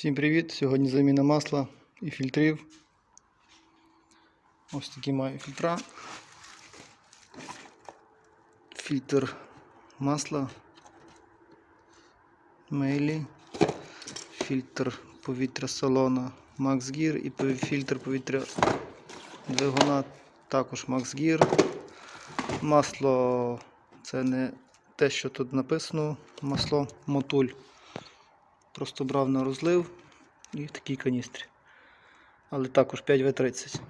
Всім привіт! Сьогодні заміна масла і фільтрів. Ось такі маю фільтра. Фільтр масла. Мейлі. Фільтр повітря салона Max Gear і фільтр повітря двигуна також Max Gear. Масло це не те, що тут написано, масло мотуль. Просто брав на розлив і в такій каністрі. Але також 5В30.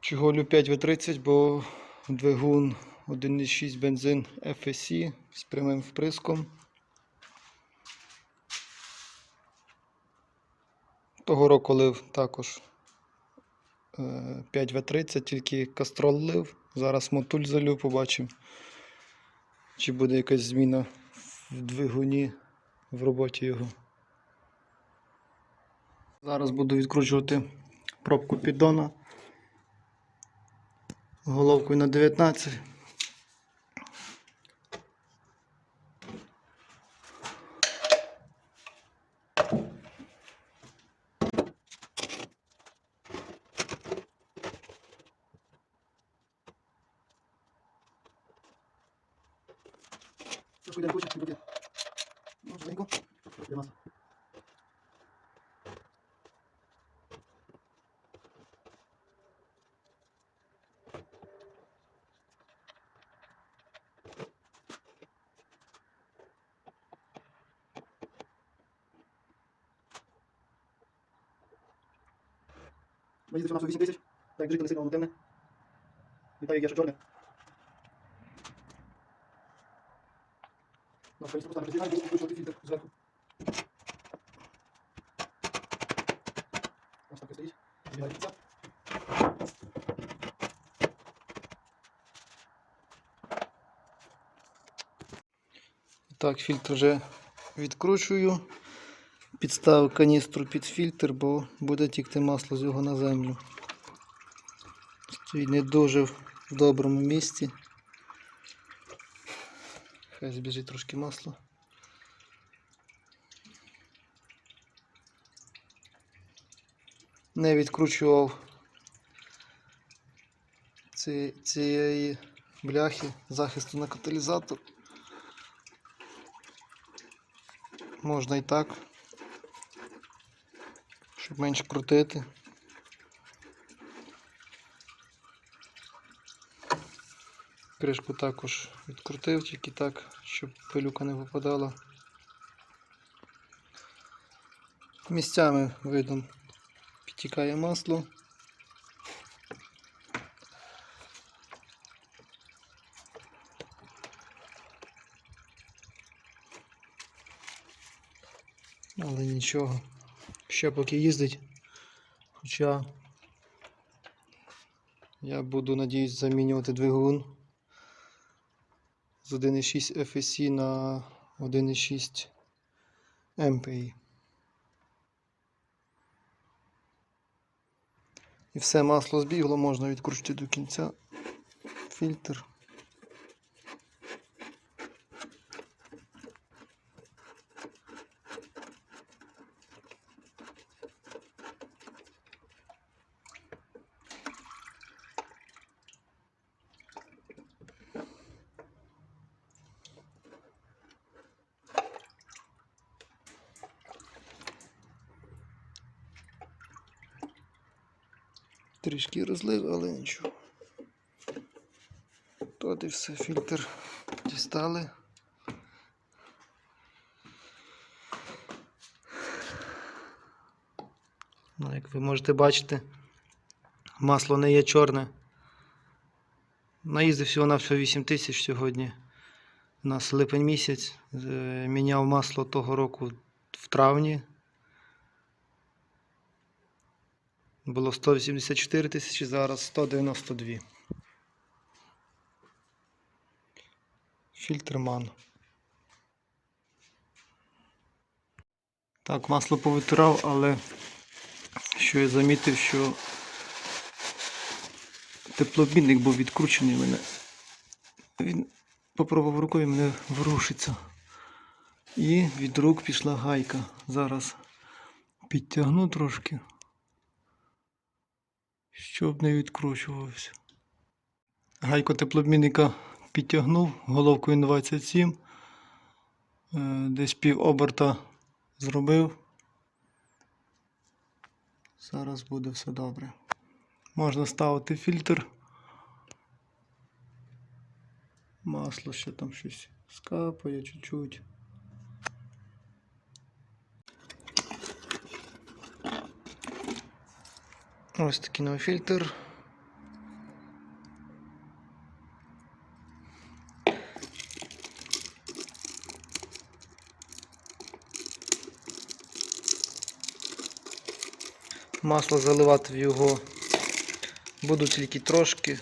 Чого лю 5В30, бо двигун 1,6 бензин FSC з прямим вприском. Того року лив також е, 5В30, тільки кастрол лив. Зараз мотуль залю, побачимо чи буде якась зміна в двигуні в роботі його. Зараз буду відкручувати пробку піддона головкою на 19. Трошки йде куча, буде. Ну, зеленько. Де масло? Мені здається, у нас 8 тисяч. Так, жити не сильно воно темне. Вітаю, я що чорне. Ну, конечно, поставлю сигнал, буду выкручивать фильтр сверху. Ось так і стоїть. Збігає кінця. Так, фільтр вже відкручую. Підставив каністру під фільтр, бо буде тікти масло з його на землю. Стоїть не дуже в доброму місці. Хай збіжить трошки масла. Не відкручував ці- цієї бляхи захисту на каталізатор. Можна і так, щоб менше крутити. Кришку також відкрутив, тільки так, щоб пилюка не випадала. Місцями видно підтікає масло. Але нічого. Ще поки їздить. Хоча я буду, надіюсь, замінювати двигун з 1,6 FSC на 1,6 MPI. І все масло збігло, можна відкрутити до кінця фільтр. Трішки розлив, але нічого. Тут і все, фільтр дістали. Ну, як ви можете бачити, масло не є чорне. Наїздив всього на всього 8 тисяч сьогодні. У нас липень місяць. Е, Міняв масло того року в травні. Було 184 тисячі, зараз 192. Фільтрман. Так, масло повитирав, але що я замітив, що теплообмінник був відкручений в мене. Він попробував рукою мене ворушиться. І від рук пішла гайка. Зараз підтягну трошки, щоб не відкручувався. Гайку теплообмінника підтягнув головкою 27. Е, Десь пів оберта зробив. Зараз буде все добре. Можна ставити фільтр. Масло ще там щось скапає чуть-чуть. Ось такий новий фільтр. Масло заливати в його буду тільки трошки.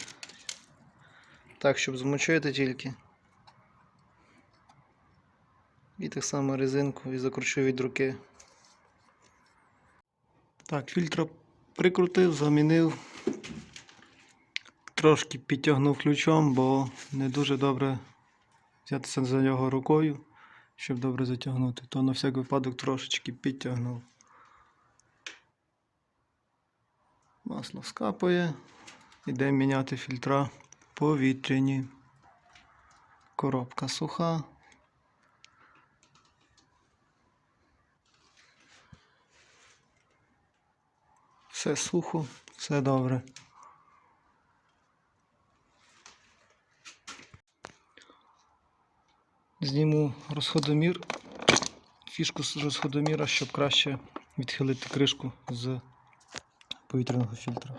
Так, щоб змочити тільки. І так само резинку і закручу від руки. Так, фільтра прикрутив, замінив. Трошки підтягнув ключом, бо не дуже добре взятися за нього рукою, щоб добре затягнути. То на всяк випадок трошечки підтягнув. Масло скапає. Йдемо міняти фільтра повітряні. Коробка суха. Все сухо, все добре. Зніму розходомір, фішку з розходоміра, щоб краще відхилити кришку з повітряного фільтра.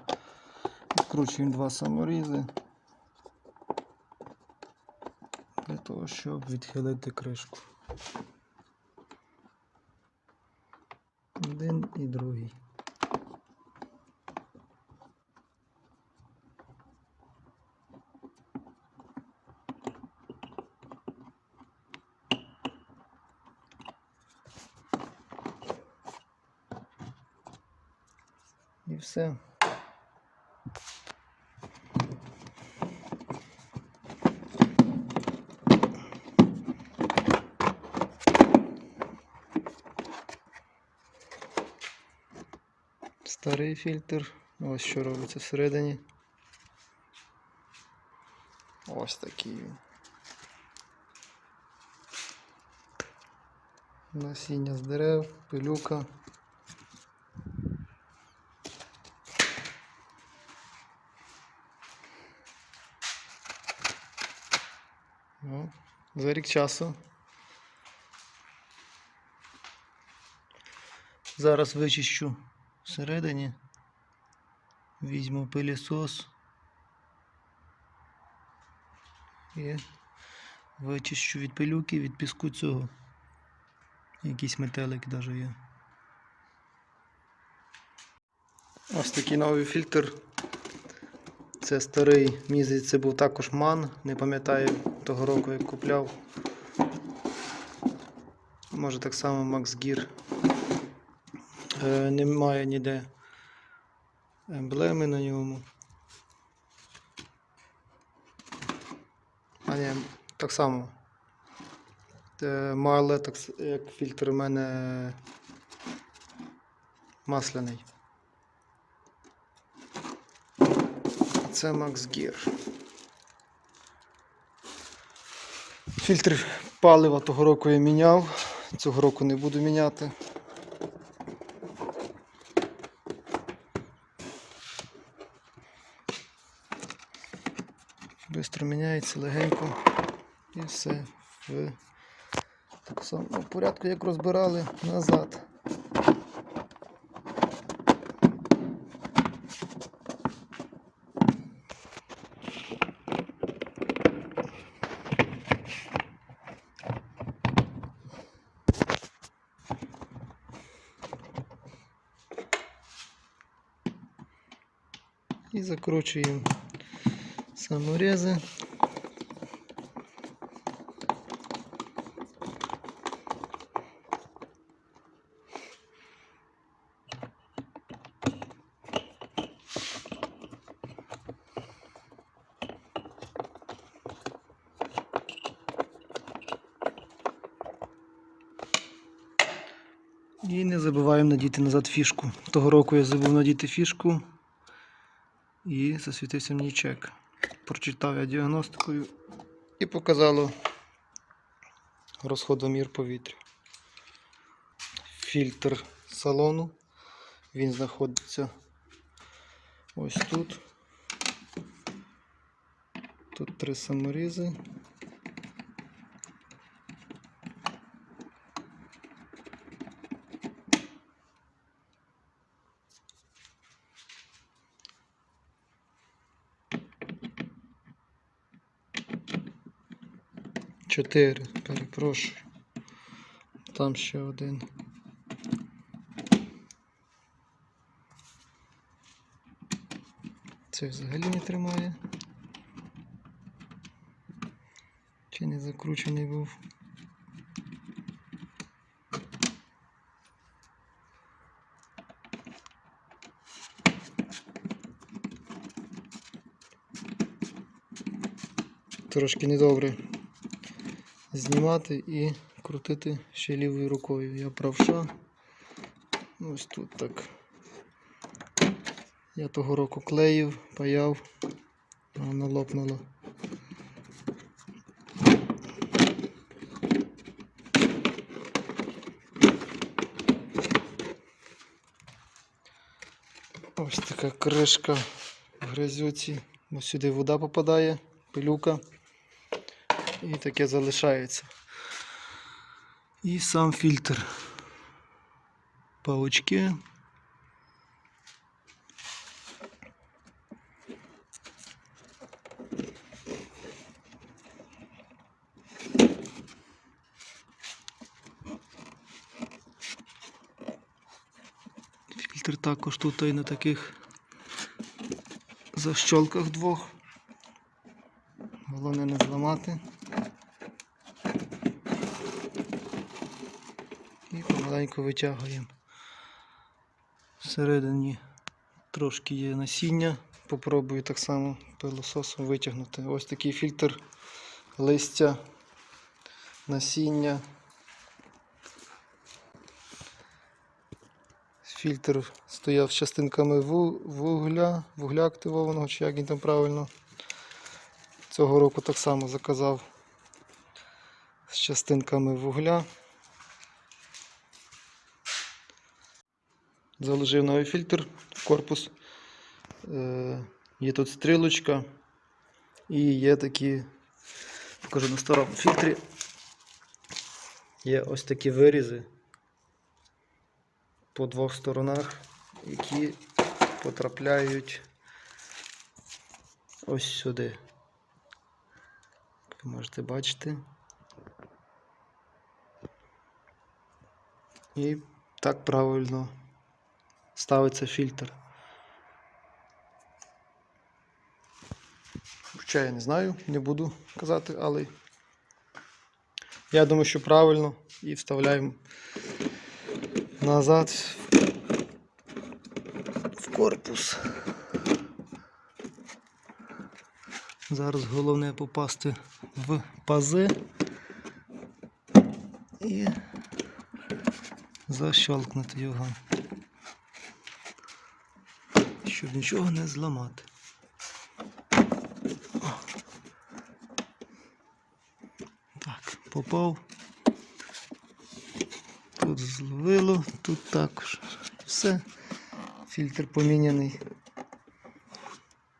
Відкручуємо два саморізи для того, щоб відхилити кришку. Один і другий. І все. Старий фільтр. Ось що робиться всередині. Ось такий він. Насіння з дерев, пилюка. Ну, за рік часу. Зараз вичищу всередині. Візьму пилісос і вичищу від пилюки, від піску цього. Якийсь метелик навіть є. Ось такий новий фільтр. Це старий, мені це був також ман, не пам'ятаю того року, як купляв. Може так само Max Gear. Е, немає ніде емблеми на ньому. А ні, так само. Е, Майле, так як фільтр у мене масляний. Це Max Gear. Фільтр палива того року я міняв. Цього року не буду міняти. Бистро міняється легенько і все в так само в порядку, як розбирали назад. закручуємо саморези. І не забуваємо надіти назад фішку. Того року я забув надіти фішку і засвітився мені чек. Прочитав я діагностикою і показало розходомір повітря. Фільтр салону. Він знаходиться ось тут. Тут три саморізи. Чотири, перепрошую. Там ще один. Це взагалі не тримає. Чи не закручений був? Трошки недобре знімати і крутити ще лівою рукою. Я правша. Ось тут так. Я того року клеїв, паяв, вона лопнула. Ось така кришка в грязюці. Ось сюди вода попадає, пилюка. І таке залишається. І сам фільтр. Паучки. Фільтр також тут і на таких защолках двох. Головне не зламати. І витягуємо. Всередині трошки є насіння. Попробую так само пилососом витягнути. Ось такий фільтр листя, насіння. Фільтр стояв з частинками вугля, вугля активованого, чи як він там правильно. Цього року так само заказав з частинками вугля. Заложив новий фільтр в корпус. Е, Є тут стрілочка і є такі, покажу на старому фільтрі. Є ось такі вирізи по двох сторонах, які потрапляють ось сюди. Як ви можете бачити. І так правильно ставиться фільтр. Хоча я не знаю, не буду казати, але я думаю, що правильно і вставляємо назад в корпус. Зараз головне попасти в пази і защелкнути його, щоб нічого не зламати. О. Так, попав. Тут зловило, тут також. Все. Фільтр поміняний.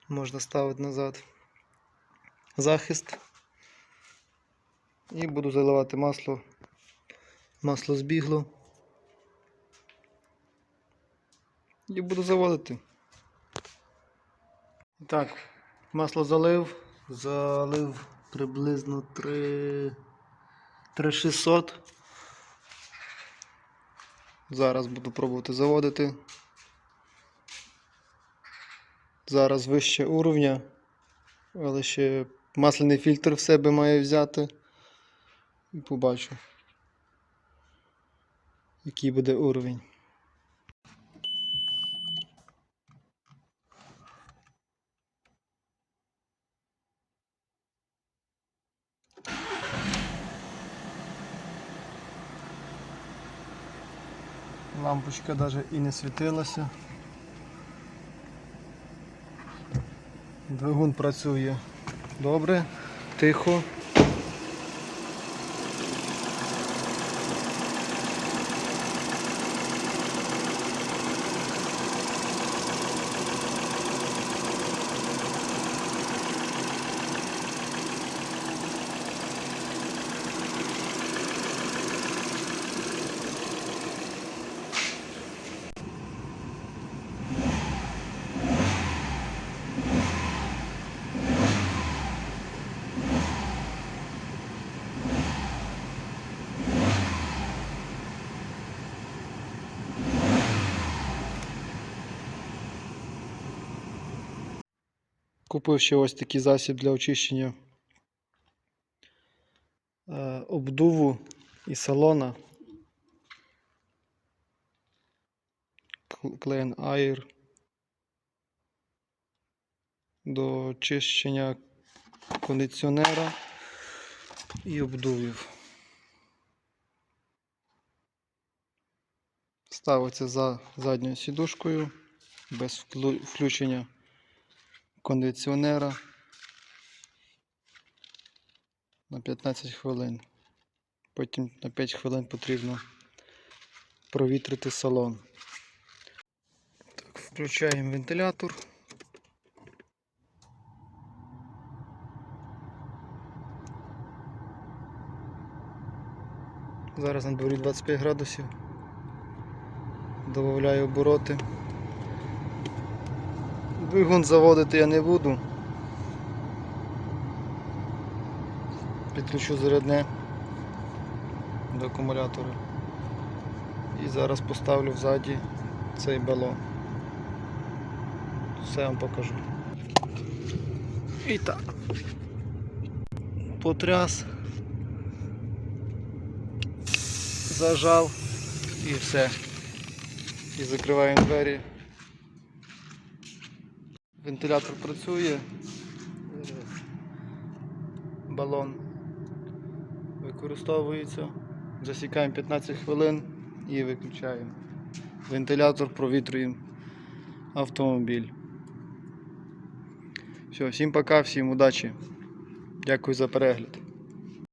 Можна ставити назад захист. І буду заливати масло. Масло збігло. І буду заводити. Так, масло залив. Залив приблизно 3 3600. Зараз буду пробувати заводити. Зараз вище уровня, але ще масляний фільтр в себе має взяти. І побачу, який буде уровень. Лампочка навіть і не світилася. Двигун працює добре, тихо. Купив ще ось такий засіб для очищення е, обдуву і салона. Clean Air до очищення кондиціонера і обдувів. Ставиться за задньою сідушкою без включення кондиціонера на 15 хвилин. Потім на 5 хвилин потрібно провітрити салон. Так, включаємо вентилятор. Зараз на дворі 25 градусів. Добавляю обороти. Двигун заводити я не буду. Підключу зарядне до акумулятора. І зараз поставлю взаді цей балон. Все вам покажу. І так. Потряс. Зажав і все. І закриваємо двері. Вентилятор працює. Балон використовується. Засікаємо 15 хвилин і виключаємо. Вентилятор провітрюємо автомобіль. Все, всім пока, всім удачі. Дякую за перегляд.